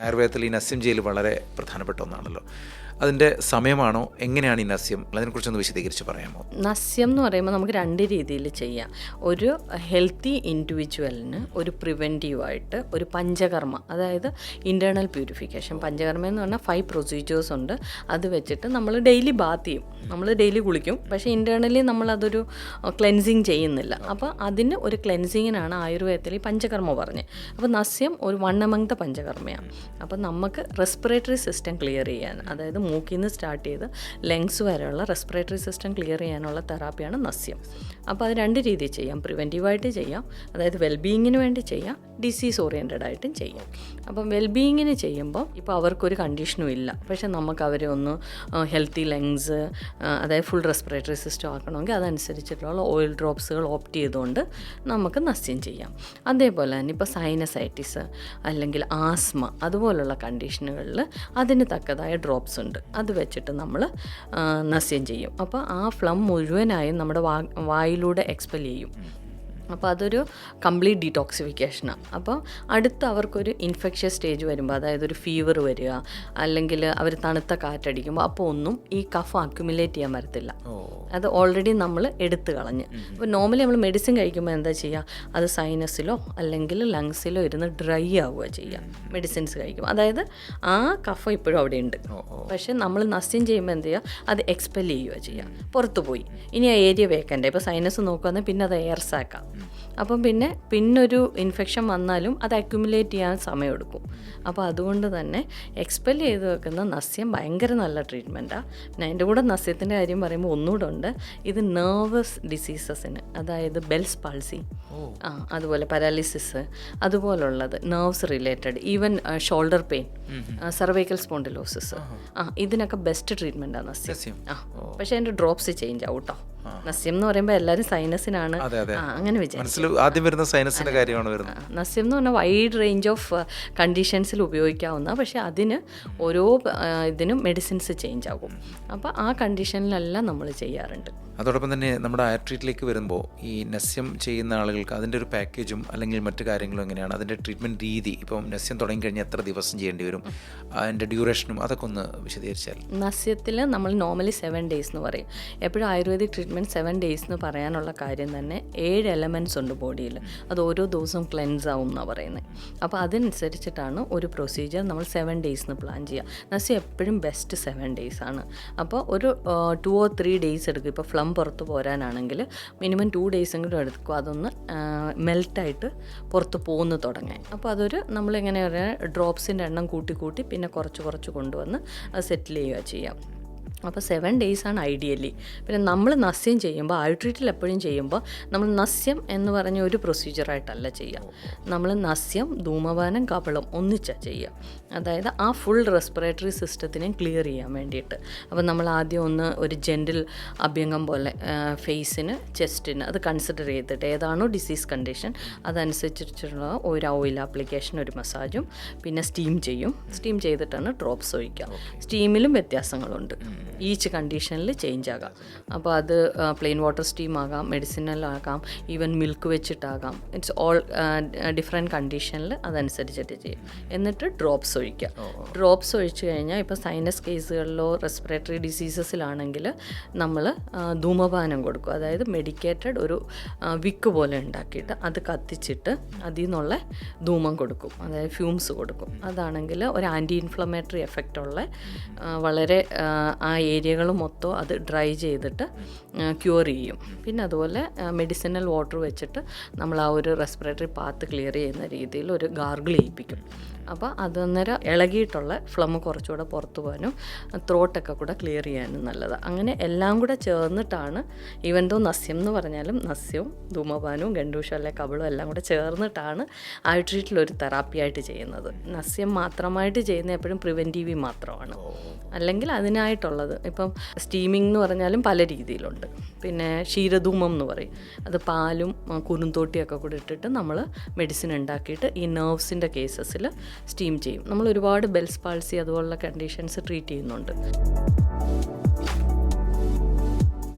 ആയുർവേദത്തിൽ ഈ നസ്യം ചെയ്യൽ വളരെ പ്രധാനപ്പെട്ട ഒന്നാണല്ലോ. അതിന്റെ സമയമാണോ? എങ്ങനെയാണ് ഈ നസ്യം? അതിനെക്കുറിച്ചൊന്ന് വിശദീകരിച്ച് പറയാമോ? നസ്യം എന്ന് പറയുമ്പോൾ നമുക്ക് രണ്ട് രീതിയിൽ ചെയ്യാം. ഒരു ഹെൽത്തി ഇൻഡിവിജ്വലിന് ഒരു പ്രിവെന്റീവായിട്ട് ഒരു പഞ്ചകർമ്മ അതായത് ഇന്റേർണൽ പ്യൂരിഫിക്കേഷൻ പഞ്ചകർമ്മ എന്ന് പറഞ്ഞാൽ ഫൈവ് പ്രൊസീജിയേഴ്സ് ഉണ്ട്. അത് വെച്ചിട്ട് നമ്മൾ ഡെയിലി ബാത്ത് ചെയ്യും. നമ്മൾ ഡെയിലി കുളിക്കും. പക്ഷേ ഇന്റേർണലി നമ്മളതൊരു ക്ലെൻസിങ് ചെയ്യുന്നില്ല. അപ്പോൾ അതിന് ഒരു ക്ലെൻസിങ്ങിനാണ് ആയുർവേദത്തിൽ ഈ പഞ്ചകർമ്മ പറഞ്ഞത്. അപ്പോൾ നസ്യം ഒരു വൺ പഞ്ചകർമ്മയാണ്. അപ്പോൾ നമുക്ക് റെസ്പിറേറ്ററി സിസ്റ്റം ക്ലിയർ ചെയ്യാൻ അതായത് മൂക്കിൽ നിന്ന് സ്റ്റാർട്ട് ചെയ്ത് ലങ്സ് വരെയുള്ള റെസ്പിറേറ്ററി സിസ്റ്റം ക്ലിയർ ചെയ്യാനുള്ള തെറാപ്പിയാണ് നസ്യം. അപ്പോൾ അത് രണ്ട് രീതിയിൽ ചെയ്യാം. പ്രിവെന്റീവായിട്ട് ചെയ്യാം. അതായത് വെൽബീയിങ്ങിന് വേണ്ടി ചെയ്യാം. ഡിസീസ് ഓറിയന്റഡ് ആയിട്ടും ചെയ്യാം. അപ്പം വെൽബീയിങ്ങിന് ചെയ്യുമ്പോൾ ഇപ്പോൾ അവർക്കൊരു കണ്ടീഷനും ഇല്ല. പക്ഷേ നമുക്ക് അവരെ ഒന്ന് ഹെൽത്തി ലങ്സ് അതായത് ഫുൾ റെസ്പിറേറ്ററി സിസ്റ്റം ആക്കണമെങ്കിൽ അതനുസരിച്ചിട്ടുള്ള ഓയിൽ ഡ്രോപ്സുകൾ ഓപ്റ്റ് ചെയ്തുകൊണ്ട് നമുക്ക് നസ്യം ചെയ്യാം. അതേപോലെ തന്നെ ഇപ്പോൾ സൈനസൈറ്റിസ് അല്ലെങ്കിൽ ആസ്മ അതുപോലുള്ള കണ്ടീഷനുകളിൽ അതിന് തക്കതായ ഡ്രോപ്സ് ഉണ്ട്. അത് വെച്ചിട്ട് നമ്മൾ നസ്യം ചെയ്യും. അപ്പോൾ ആ ഫ്ലം മുഴുവനായും നമ്മുടെ വാ വായിലൂടെ എക്സ്പെൽ ചെയ്യും. അപ്പോൾ അതൊരു കംപ്ലീറ്റ് ഡീടോക്സിഫിക്കേഷനാണ് അപ്പോൾ അടുത്ത് അവർക്കൊരു ഇൻഫെക്ഷ്യസ് സ്റ്റേജ് വരുമ്പോൾ അതായത് ഒരു ഫീവർ വരിക അല്ലെങ്കിൽ അവർ തണുത്ത കാറ്റടിക്കുമ്പോൾ അപ്പോൾ ഒന്നും ഈ കഫ് അക്യുമുലേറ്റ് ചെയ്യാൻ വരത്തില്ല. അത് ഓൾറെഡി നമ്മൾ എടുത്തു കളഞ്ഞ്. അപ്പോൾ നോർമലി നമ്മൾ മെഡിസിൻ കഴിക്കുമ്പോൾ എന്താ ചെയ്യുക അത് സൈനസിലോ അല്ലെങ്കിൽ ലങ്സിലോ ഇരുന്ന് ഡ്രൈ ആവുക ചെയ്യുക മെഡിസിൻസ് കഴിക്കുമ്പോൾ അതായത് ആ കഫ ഇപ്പോഴും അവിടെ ഉണ്ട്. പക്ഷേ നമ്മൾ നസ്യം ചെയ്യുമ്പോൾ എന്ത് ചെയ്യുക അത് എക്സ്പെൽ ചെയ്യുക ചെയ്യുക പുറത്ത് പോയി. ഇനി ആ ഏരിയ വേക്കന്റെ ഇപ്പോൾ സൈനസ് നോക്കുകയാണെങ്കിൽ പിന്നെ അത് എയർ സാക്കാം അപ്പം പിന്നെ പിന്നൊരു ഇൻഫെക്ഷൻ വന്നാലും അത് അക്യുമുലേറ്റ് ചെയ്യാൻ സമയമെടുക്കും. അപ്പോൾ അതുകൊണ്ട് തന്നെ എക്സ്പെൽ ചെയ്ത് വെക്കുന്ന നസ്യം ഭയങ്കര നല്ല ട്രീറ്റ്മെന്റാണ് പിന്നെ അതിന്റെ കൂടെ നസ്യത്തിന്റെ കാര്യം പറയുമ്പോൾ ഒന്നുകൂടെ ഉണ്ട്. ഇത് നെർവസ് ഡിസീസസിന് അതായത് ബെൽസ് പാൾസി ആ അതുപോലെ paralysis അതുപോലുള്ളത് nerves related even shoulder pain cervical spondylosis ആ ഇതിനൊക്കെ ബെസ്റ്റ് ട്രീറ്റ്മെന്റാണ് നസ്യം. ആ. പക്ഷേ അതിന്റെ ഡ്രോപ്സ് ചേഞ്ച് ആവും കേട്ടോ നസ്യം എന്ന് പറയുമ്പോൾ എല്ലാവരും സൈനസിനാണ്. അങ്ങനെ ആദ്യം വരുന്ന സൈനസിന്റെ കാര്യമാണ് വരുന്നത്. നസ്യം എന്ന് പറഞ്ഞാൽ വൈഡ് റേഞ്ച് ഓഫ് കണ്ടീഷൻസിൽ ഉപയോഗിക്കാവുന്ന പക്ഷേ അതിന് ഓരോ ഇതിനും മെഡിസിൻസ് ചേഞ്ച് ആകും. അപ്പോൾ ആ കണ്ടീഷനിലെല്ലാം നമ്മൾ ചെയ്യാറുണ്ട്. അതോടൊപ്പം തന്നെ നമ്മുടെ ആർട്രീറ്റിലേക്ക് വരുമ്പോൾ ഈ നസ്യം ചെയ്യുന്ന ആളുകൾക്ക് അതിന്റെ ഒരു പാക്കേജും അല്ലെങ്കിൽ മറ്റു കാര്യങ്ങളും എങ്ങനെയാണ്? അതിന്റെ ട്രീറ്റ്മെന്റ് രീതി ഇപ്പം നസ്യം തുടങ്ങി കഴിഞ്ഞാൽ എത്ര ദിവസം ചെയ്യേണ്ടി വരും? അതിന്റെ ഡ്യൂറേഷനും അതൊക്കെ ഒന്ന് വിശദീകരിച്ചാൽ. നസ്യത്തിൽ നമ്മൾ നോർമലി സെവൻ ഡേയ്സ് എന്ന് പറയും. എപ്പോഴും ആയുർവേദിക് ട്രീറ്റ്മെന്റ് സെവൻ ഡേയ്സ് എന്ന് പറയാനുള്ള കാര്യം തന്നെ ഏഴ് എലമെന്റ്സ് ഉണ്ട് ബോഡിയിൽ അത് ഓരോ ദിവസവും ക്ലെൻസ് ആവും എന്നാണ് പറയുന്നത് അപ്പോൾ അതനുസരിച്ചിട്ടാണ് ഒരു പ്രൊസീജിയർ നമ്മൾ സെവൻ ഡേയ്സ് എന്ന് പ്ലാൻ ചെയ്യുക നസി എപ്പോഴും ബെസ്റ്റ് സെവൻ ഡേയ്സ് ആണ്. അപ്പോൾ ഒരു ടു ഓർ ത്രീ ഡേയ്സ് എടുക്കും. ഇപ്പോൾ ഫ്ലം പുറത്ത് പോരാനാണെങ്കിൽ മിനിമം ടു ഡേയ്സ് എങ്കിലും എടുക്കും. അതൊന്ന് മെൽറ്റായിട്ട് പുറത്ത് പോകുന്നു തുടങ്ങാൻ. അപ്പോൾ അതൊരു നമ്മളിങ്ങനെ ഡ്രോപ്സിന്റെ എണ്ണം കൂട്ടി കൂട്ടി പിന്നെ കുറച്ച് കുറച്ച് കൊണ്ടുവന്ന് അത് സെറ്റിൽ ചെയ്യുക ചെയ്യാം. അപ്പോൾ സെവൻ ഡേയ്സ് ആണ് ഐഡിയലി പിന്നെ നമ്മൾ നസ്യം ചെയ്യുമ്പോൾ ഐട്രീറ്റിൽ എപ്പോഴും ചെയ്യുമ്പോൾ നമ്മൾ നസ്യം എന്ന് പറഞ്ഞ ഒരു പ്രൊസീജിയറായിട്ടല്ല ചെയ്യുക. നമ്മൾ നസ്യം ധൂമപാനം കപളം ഒന്നിച്ചാണ് ചെയ്യുക. അതായത് ആ ഫുൾ റെസ്പിറേറ്ററി സിസ്റ്റത്തിനെ ക്ലിയർ ചെയ്യാൻ വേണ്ടിയിട്ട്. അപ്പോൾ നമ്മൾ ആദ്യം ഒന്ന് ഒരു ജെന്റിൽ അഭ്യംഗം പോലെ ഫേസിന് ചെസ്റ്റിന് അത് കൺസിഡർ ചെയ്തിട്ട് ഏതാണോ ഡിസീസ് കണ്ടീഷൻ അതനുസരിച്ചിട്ടുള്ള ഒരു ഓയിൽ ആപ്ലിക്കേഷൻ ഒരു മസാജും പിന്നെ സ്റ്റീം ചെയ്യും. സ്റ്റീം ചെയ്തിട്ടാണ് ഡ്രോപ്സ് ഒഴിക്കുക. സ്റ്റീമിലും വ്യത്യാസങ്ങളുണ്ട്. ഈച്ച് കണ്ടീഷനിൽ ചേഞ്ച് ആകാം. അപ്പോൾ അത് പ്ലെയിൻ വാട്ടർ സ്റ്റീം ആകാം മെഡിസിനൽ ആകാം ഈവൻ മിൽക്ക് വെച്ചിട്ടാകാം. ഇറ്റ്സ് ഓൾ ഡിഫറെന്റ് കണ്ടീഷനിൽ അതനുസരിച്ചിട്ട് ചെയ്യും. എന്നിട്ട് ഡ്രോപ്സ് ഒഴിക്കുക. ഡ്രോപ്സ് ഒഴിച്ചു കഴിഞ്ഞാൽ ഇപ്പോൾ സൈനസ് കേസുകളിലോ റെസ്പിറേറ്ററി ഡിസീസസിലാണെങ്കിൽ നമ്മൾ ധൂമപാനം കൊടുക്കും. അതായത് മെഡിക്കേറ്റഡ് ഒരു വിക്ക് പോലെ ഉണ്ടാക്കിയിട്ട് അത് കത്തിച്ചിട്ട് അതിൽ നിന്നുള്ള ധൂമം കൊടുക്കും. അതായത് ഫ്യൂംസ് കൊടുക്കും. അതാണെങ്കിൽ ഒരു ആന്റി ഇൻഫ്ലമേറ്ററി എഫക്റ്റ് ഉള്ള വളരെ ആ, ഏരിയകൾ മൊത്തം അത് ഡ്രൈ ചെയ്തിട്ട് ക്യൂർ ചെയ്യും. പിന്നെ അതുപോലെ മെഡിസിനൽ വാട്ടർ വെച്ചിട്ട് നമ്മൾ ആ ഒരു റെസ്പിറേറ്ററി പാത്ത് ക്ലിയർ ചെയ്യുന്ന രീതിയിൽ ഒരു ഗാർഗിൾ ചെയ്യിപ്പിക്കും അപ്പോൾ അത് അന്നേരം ഇളകിയിട്ടുള്ള ഫ്ലം കുറച്ചുകൂടെ പുറത്തു പോകാനും ത്രോട്ടൊക്കെ കൂടെ ക്ലിയർ ചെയ്യാനും നല്ലതാണ് അങ്ങനെ എല്ലാം കൂടെ ചേർന്നിട്ടാണ് ഈവൻ ദോ നസ്യം എന്ന് പറഞ്ഞാലും നസ്യവും ധൂമപാനവും ഗണ്ടൂഷ അല്ലെ കബളും എല്ലാം കൂടെ ചേർന്നിട്ടാണ് ഒരു തെറാപ്പിയായിട്ട് ചെയ്യുന്നത്. നസ്യം മാത്രമായിട്ട് ചെയ്യുന്ന എപ്പോഴും പ്രിവെന്റീവ് മാത്രമാണ്. അല്ലെങ്കിൽ അതിനായിട്ടുള്ളത് ഇപ്പം സ്റ്റീമിംഗ് എന്ന് പറഞ്ഞാലും പല രീതിയിലുണ്ട്. പിന്നെ ക്ഷീരധൂമം എന്ന് പറയും. അത് പാലും കുരുന്തോട്ടിയൊക്കെ കൂടെ ഇട്ടിട്ട് നമ്മൾ മെഡിസിൻ ഉണ്ടാക്കിയിട്ട് ഈ നെർവ്സിന്റെ കേസസിൽ സ്റ്റീം ചെയ്യും. നമ്മൾ ഒരുപാട് ബെൽസ് പാൾസി അതുപോലുള്ള കണ്ടീഷൻസ് ട്രീറ്റ് ചെയ്യുന്നുണ്ട്.